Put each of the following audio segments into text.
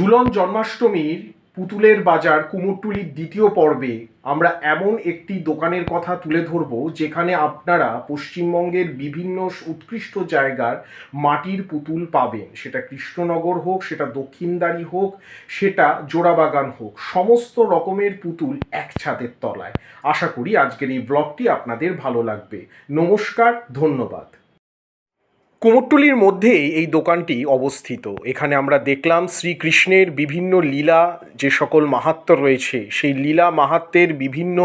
ঝুলন জন্মাষ্টমীর পুতুলের বাজার কুমোরটুলির দ্বিতীয় পর্বে আমরা এমন একটি দোকানের কথা তুলে ধরব, যেখানে আপনারা পশ্চিমবঙ্গের বিভিন্ন উৎকৃষ্ট জায়গার মাটির পুতুল পাবেন। সেটা কৃষ্ণনগর হোক, সেটা দক্ষিণদারি হোক, সেটা জোড়াবাগান হোক, সমস্ত রকমের পুতুল এক ছাদের তলায়। আশা করি আজকের এই ব্লগটি আপনাদের ভালো লাগবে। নমস্কার, ধন্যবাদ। কুমোরটুলির মধ্যেই এই দোকানটি অবস্থিত। এখানে আমরা দেখলাম শ্রীকৃষ্ণের বিভিন্ন লীলা, যে সকল মাহাত্ম্য রয়েছে, সেই লীলা মাহাত্ম্যের বিভিন্ন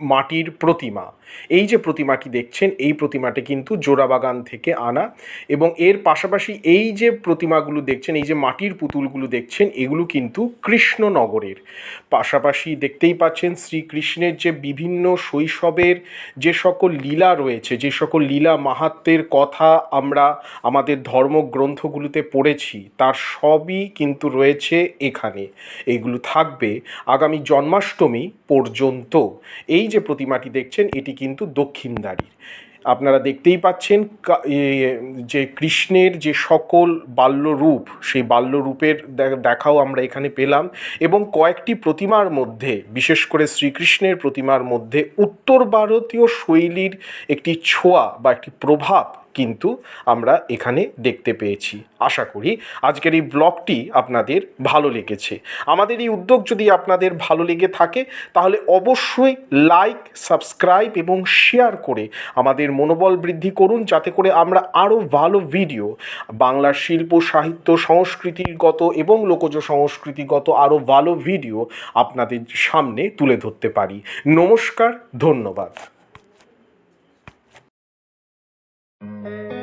মাটির প্রতিমা। এই যে প্রতিমাটি দেখছেন, এই প্রতিমাটি কিন্তু জোড়াবাগান থেকে আনা এবং এর পাশাপাশি এই যে প্রতিমাগুলো দেখছেন, এই যে মাটির পুতুলগুলো দেখছেন, এগুলো কিন্তু কৃষ্ণনগরের। পাশাপাশি দেখতেই পাচ্ছেন শ্রীকৃষ্ণের যে বিভিন্ন শৈশবের যে সকল লীলা রয়েছে, যে সকল লীলা মাহাত্মের কথা আমরা আমাদের ধর্মগ্রন্থগুলোতে পড়েছি, তার সবই কিন্তু রয়েছে এখানে। এগুলো থাকবে আগামী জন্মাষ্টমী পর্যন্ত। এই যে প্রতিমাটি দেখছেন, এটি কিন্তু দক্ষিণদারির আপনারা দেখতেই পাচ্ছেন যে কৃষ্ণের যে সকল বাল্যরূপ, সেই বাল্যরূপের দেখাও আমরা এখানে পেলাম এবং কয়েকটি প্রতিমার মধ্যে, বিশেষ করে শ্রীকৃষ্ণের প্রতিমার মধ্যে উত্তর ভারতীয় শৈলীর একটি ছোঁয়া বা একটি প্রভাব কিন্তু আমরা এখানে দেখতে পেয়েছি। আশা করি আজকের এই ব্লগটি আপনাদের ভালো লেগেছে। আমাদের এই উদ্যোগ যদি আপনাদের ভালো লেগে থাকে, তাহলে অবশ্যই লাইক, সাবস্ক্রাইব এবং শেয়ার করে আমাদের মনোবল বৃদ্ধি করুন, যাতে করে আমরা আরও ভালো ভিডিও বাংলার শিল্প, সাহিত্য, সংস্কৃতিগত এবং লোকজ সংস্কৃতিগত আরও ভালো ভিডিও আপনাদের সামনে তুলে ধরতে পারি। নমস্কার, ধন্যবাদ। Mm-hmm.